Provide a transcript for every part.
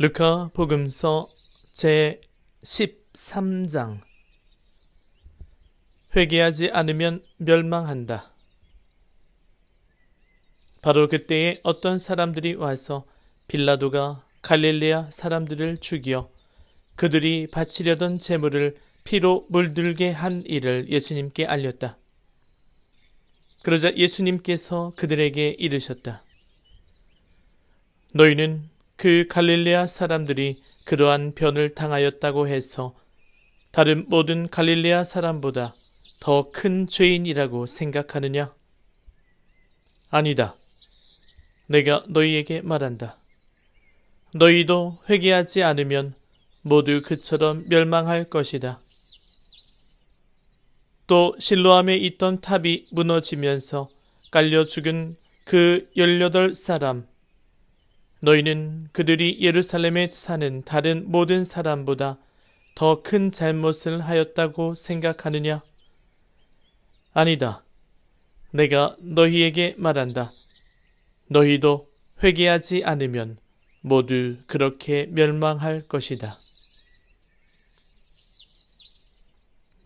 루카 복음서 제 13장 회개하지 않으면 멸망한다. 바로 그때에 어떤 사람들이 와서 빌라도가 갈릴레아 사람들을 죽여 그들이 바치려던 제물을 피로 물들게 한 일을 예수님께 알렸다. 그러자 예수님께서 그들에게 이르셨다. 너희는 그 갈릴레아 사람들이 그러한 변을 당하였다고 해서 다른 모든 갈릴레아 사람보다 더 큰 죄인이라고 생각하느냐? 아니다. 내가 너희에게 말한다. 너희도 회개하지 않으면 모두 그처럼 멸망할 것이다. 또 실로암에 있던 탑이 무너지면서 깔려 죽은 그 열여덟 사람 너희는 그들이 예루살렘에 사는 다른 모든 사람보다 더 큰 잘못을 하였다고 생각하느냐? 아니다. 내가 너희에게 말한다. 너희도 회개하지 않으면 모두 그렇게 멸망할 것이다.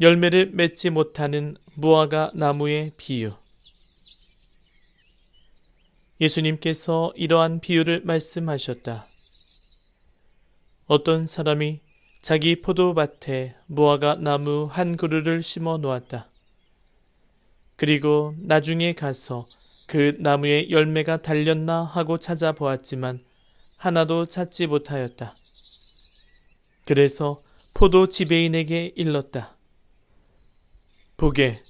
열매를 맺지 못하는 무화과 나무의 비유. 예수님께서 이러한 비유를 말씀하셨다. 어떤 사람이 자기 포도밭에 무화과 나무 한 그루를 심어 놓았다. 그리고 나중에 가서 그 나무에 열매가 달렸나 하고 찾아보았지만 하나도 찾지 못하였다. 그래서 포도 지배인에게 일렀다. 보게,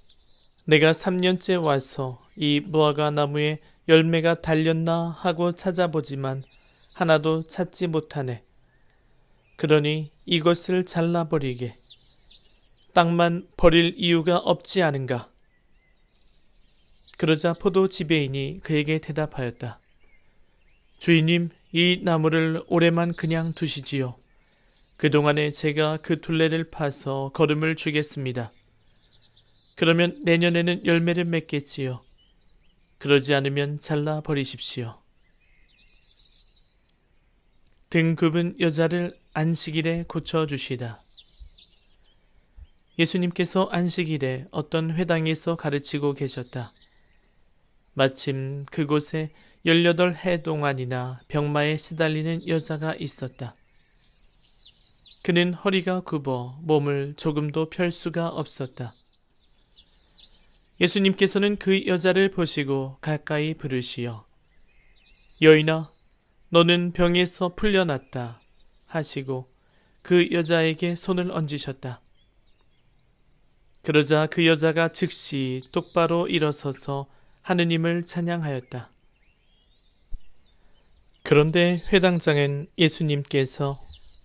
내가 3년째 와서 이 무화과 나무에 열매가 달렸나 하고 찾아보지만 하나도 찾지 못하네. 그러니 이것을 잘라버리게. 땅만 버릴 이유가 없지 않은가. 그러자 포도 지배인이 그에게 대답하였다. 주인님, 이 나무를 올해만 그냥 두시지요. 그동안에 제가 그 둘레를 파서 걸음을 주겠습니다. 그러면 내년에는 열매를 맺겠지요. 그러지 않으면 잘라 버리십시오. 등 굽은 여자를 안식일에 고쳐주시다. 예수님께서 안식일에 어떤 회당에서 가르치고 계셨다. 마침 그곳에 18해 동안이나 병마에 시달리는 여자가 있었다. 그는 허리가 굽어 몸을 조금도 펼 수가 없었다. 예수님께서는 그 여자를 보시고 가까이 부르시어 여인아 너는 병에서 풀려났다 하시고 그 여자에게 손을 얹으셨다. 그러자 그 여자가 즉시 똑바로 일어서서 하느님을 찬양하였다. 그런데 회당장엔 예수님께서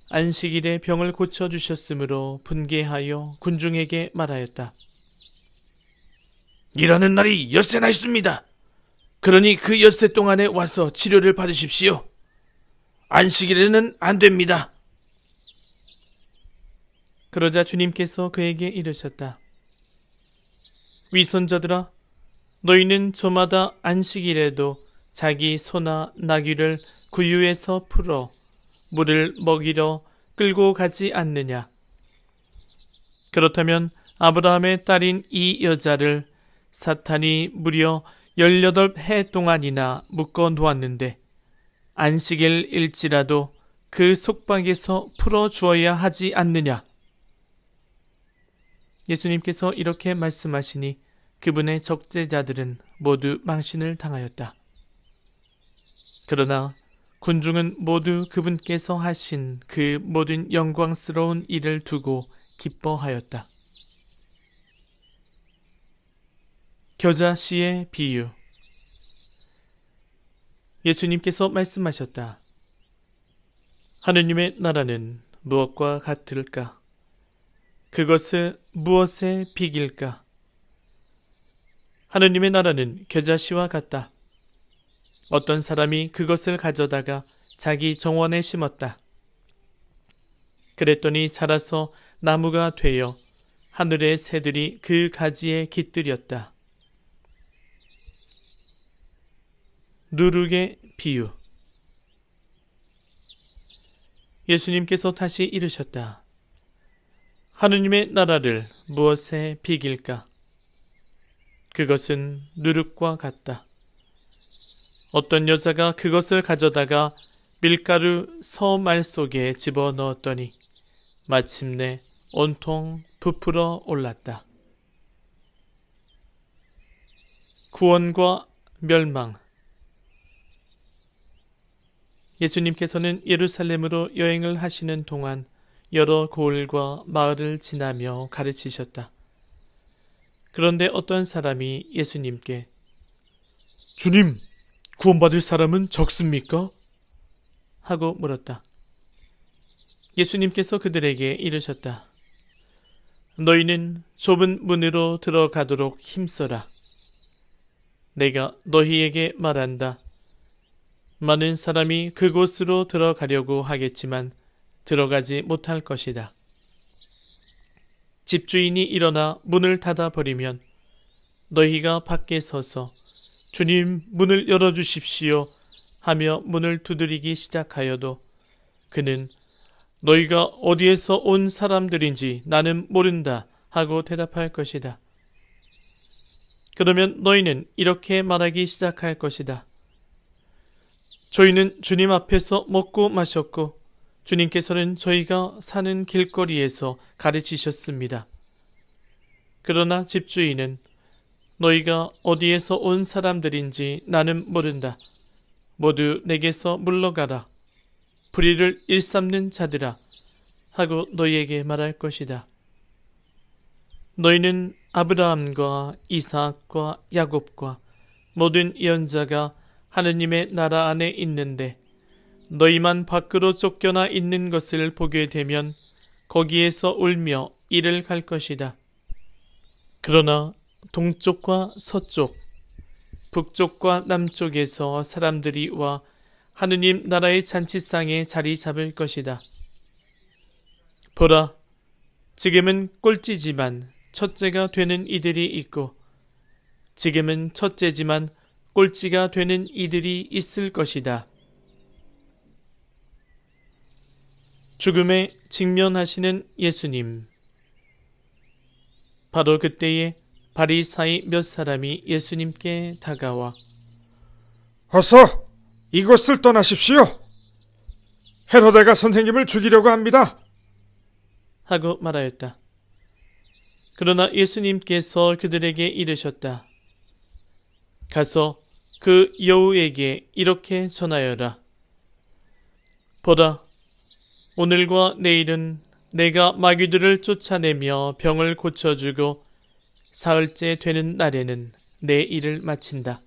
안식일에 병을 고쳐주셨으므로 분개하여 군중에게 말하였다. 일하는 날이 엿새나 있습니다. 그러니 그 엿새 동안에 와서 치료를 받으십시오. 안식일에는 안 됩니다. 그러자 주님께서 그에게 이르셨다. 위선자들아, 너희는 저마다 안식일에도 자기 소나 나귀를 구유에서 풀어 물을 먹이러 끌고 가지 않느냐. 그렇다면 아브라함의 딸인 이 여자를 사탄이 무려 18해 동안이나 묶어 놓았는데 안식일 일지라도 그 속박에서 풀어 주어야 하지 않느냐. 예수님께서 이렇게 말씀하시니 그분의 적재자들은 모두 망신을 당하였다. 그러나 군중은 모두 그분께서 하신 그 모든 영광스러운 일을 두고 기뻐하였다. 겨자 씨의 비유 예수님께서 말씀하셨다. 하느님의 나라는 무엇과 같을까? 그것을 무엇에 비길까? 하느님의 나라는 겨자씨와 같다. 어떤 사람이 그것을 가져다가 자기 정원에 심었다. 그랬더니 자라서 나무가 되어 하늘의 새들이 그 가지에 깃들였다. 누룩의 비유 예수님께서 다시 이르셨다. 하느님의 나라를 무엇에 비길까? 그것은 누룩과 같다. 어떤 여자가 그것을 가져다가 밀가루 서말 속에 집어 넣었더니 마침내 온통 부풀어 올랐다. 구원과 멸망 예수님께서는 예루살렘으로 여행을 하시는 동안 여러 고을과 마을을 지나며 가르치셨다. 그런데 어떤 사람이 예수님께 주님, 구원받을 사람은 적습니까? 하고 물었다. 예수님께서 그들에게 이르셨다. 너희는 좁은 문으로 들어가도록 힘써라. 내가 너희에게 말한다. 많은 사람이 그곳으로 들어가려고 하겠지만 들어가지 못할 것이다. 집주인이 일어나 문을 닫아 버리면 너희가 밖에 서서 주님 문을 열어 주십시오 하며 문을 두드리기 시작하여도 그는 너희가 어디에서 온 사람들인지 나는 모른다 하고 대답할 것이다. 그러면 너희는 이렇게 말하기 시작할 것이다. 저희는 주님 앞에서 먹고 마셨고 주님께서는 저희가 사는 길거리에서 가르치셨습니다. 그러나 집주인은 너희가 어디에서 온 사람들인지 나는 모른다. 모두 내게서 물러가라. 불의를 일삼는 자들아 하고 너희에게 말할 것이다. 너희는 아브라함과 이삭과 야곱과 모든 예언자가 하느님의 나라 안에 있는데 너희만 밖으로 쫓겨나 있는 것을 보게 되면 거기에서 울며 이를 갈 것이다. 그러나 동쪽과 서쪽, 북쪽과 남쪽에서 사람들이 와 하느님 나라의 잔치상에 자리 잡을 것이다. 보라, 지금은 꼴찌지만 첫째가 되는 이들이 있고, 지금은 첫째지만 꼴찌가 되는 이들이 있을 것이다. 죽음에 직면하시는 예수님. 바로 그때에 바리사이 몇 사람이 예수님께 다가와 어서 이곳을 떠나십시오. 헤로데가 선생님을 죽이려고 합니다. 하고 말하였다. 그러나 예수님께서 그들에게 이르셨다. 가서 그 여우에게 이렇게 전하여라. 보라, 오늘과 내일은 내가 마귀들을 쫓아내며 병을 고쳐주고 사흘째 되는 날에는 내 일을 마친다.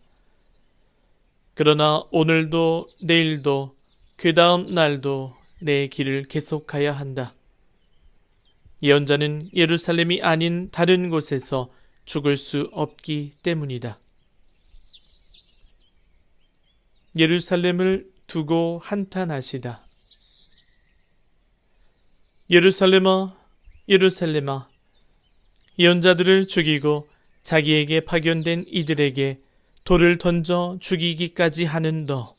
그러나 오늘도 내일도 그 다음 날도 내 길을 계속가야 한다. 예언자는 예루살렘이 아닌 다른 곳에서 죽을 수 없기 때문이다. 예루살렘을 두고 한탄하시다. 예루살렘아, 예루살렘아, 예언자들을 죽이고 자기에게 파견된 이들에게 돌을 던져 죽이기까지 하는 너.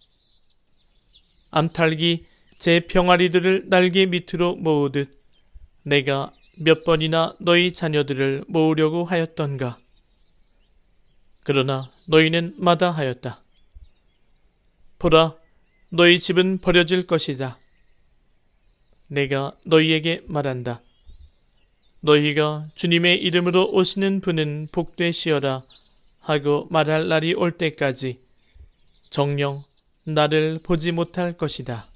암탉이 제 병아리들을 날개 밑으로 모으듯 내가 몇 번이나 너희 자녀들을 모으려고 하였던가. 그러나 너희는 마다하였다. 보라, 너희 집은 버려질 것이다. 내가 너희에게 말한다. 너희가 주님의 이름으로 오시는 분은 복되시어라 하고 말할 날이 올 때까지 정령 나를 보지 못할 것이다.